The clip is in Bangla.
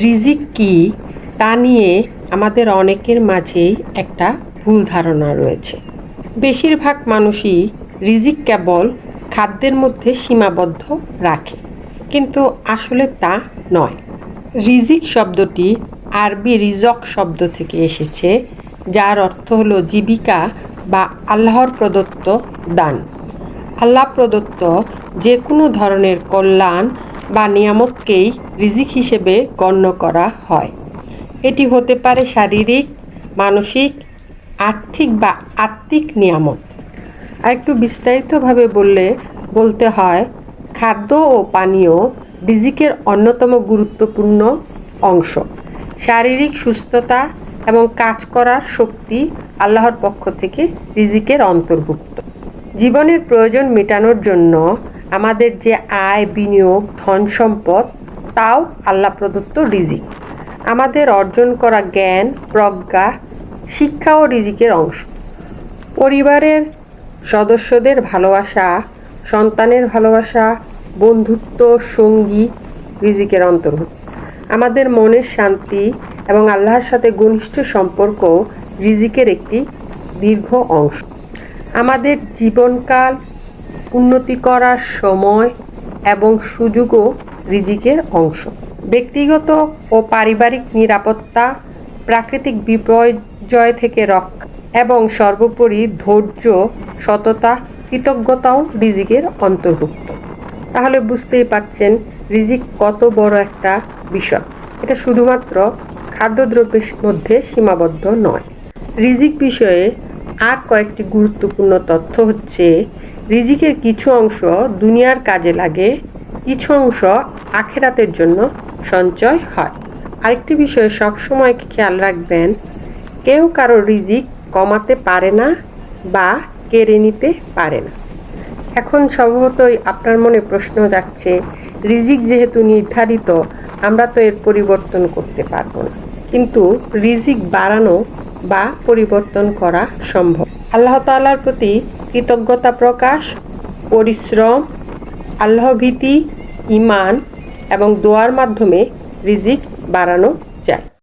রিজিক কি তা নিয়ে আমাদের অনেকের মাঝেই একটা ভুল ধারণা রয়েছে। বেশিরভাগ মানুষই রিজিক কেবল খাদ্যের মধ্যে সীমাবদ্ধ রাখে, কিন্তু আসলে তা নয়। রিজিক শব্দটি আরবি রিজক শব্দ থেকে এসেছে, যার অর্থ হলো জীবিকা বা আল্লাহর প্রদত্ত দান। আল্লাহ প্রদত্ত যে কোনো ধরনের কল্যাণ বা নিয়ামতকেই রিজিক হিসেবে গণ্য করা হয়। এটি হতে পারে শারীরিক, মানসিক, আর্থিক বা আত্মিক নিয়ামত। একটু বিস্তারিতভাবে বললে, বলতে হয়, খাদ্য ও পানীয় রিজিকের অন্যতম গুরুত্বপূর্ণ অংশ। শারীরিক সুস্থতা এবং কাজ করার শক্তি আল্লাহর পক্ষ থেকে রিজিকের অন্তর্ভুক্ত। জীবনের প্রয়োজন মেটানোর জন্য আমাদের যে আয়, বিনিয়োগ, ধন সম্পদ, তাও আল্লাহ প্রদত্ত রিজিক। আমাদের অর্জন করা জ্ঞান, প্রজ্ঞা, শিক্ষা ও রিজিকের অংশ। পরিবারের সদস্যদের ভালোবাসা, সন্তানের ভালোবাসা, বন্ধুত্ব, সঙ্গী রিজিকের অন্তর্ভুক্ত। আমাদের মনের শান্তি এবং আল্লাহর সাথে ঘনিষ্ঠ সম্পর্ক রিজিকের একটি দীর্ঘ অংশ। আমাদের জীবনকাল উন্নতি করার সময় এবং সুযোগও রিজিকের অংশ। ব্যক্তিগত ও পারিবারিক নিরাপত্তা, প্রাকৃতিক বিপর্যয় থেকে রক্ষা এবং সর্বোপরি ধৈর্য, সততা, কৃতজ্ঞতাও রিজিকের অন্তর্ভুক্ত। তাহলে বুঝতেই পারছেন রিজিক কত বড় একটা বিষয়। এটা শুধুমাত্র খাদ্যদ্রব্যের মধ্যে সীমাবদ্ধ নয়। রিজিক বিষয়ে আর কয়েকটি গুরুত্বপূর্ণ তথ্য হচ্ছে, রিজিকের কিছু অংশ দুনিয়ার কাজে লাগে, কিছু অংশ আখেরাতের জন্য সঞ্চয় হয়। আরেকটি বিষয়ে সবসময় খেয়াল রাখবেন, কেউ কারও রিজিক কমাতে পারে না বা কেড়ে নিতে পারে না। এখন স্বভাবতই আপনার মনে প্রশ্ন যাচ্ছে, রিজিক যেহেতু নির্ধারিত, আমরা তো এর পরিবর্তন করতে পারব না। কিন্তু রিজিক বাড়ানো বা পরিবর্তন করা সম্ভব। আল্লাহ তাআলার প্রতি কৃতজ্ঞতা প্রকাশ, পরিশ্রম, আল্লাহভীতি ইমান এবং দোয়ার মাধ্যমে রিজিক বাড়ানো যায়।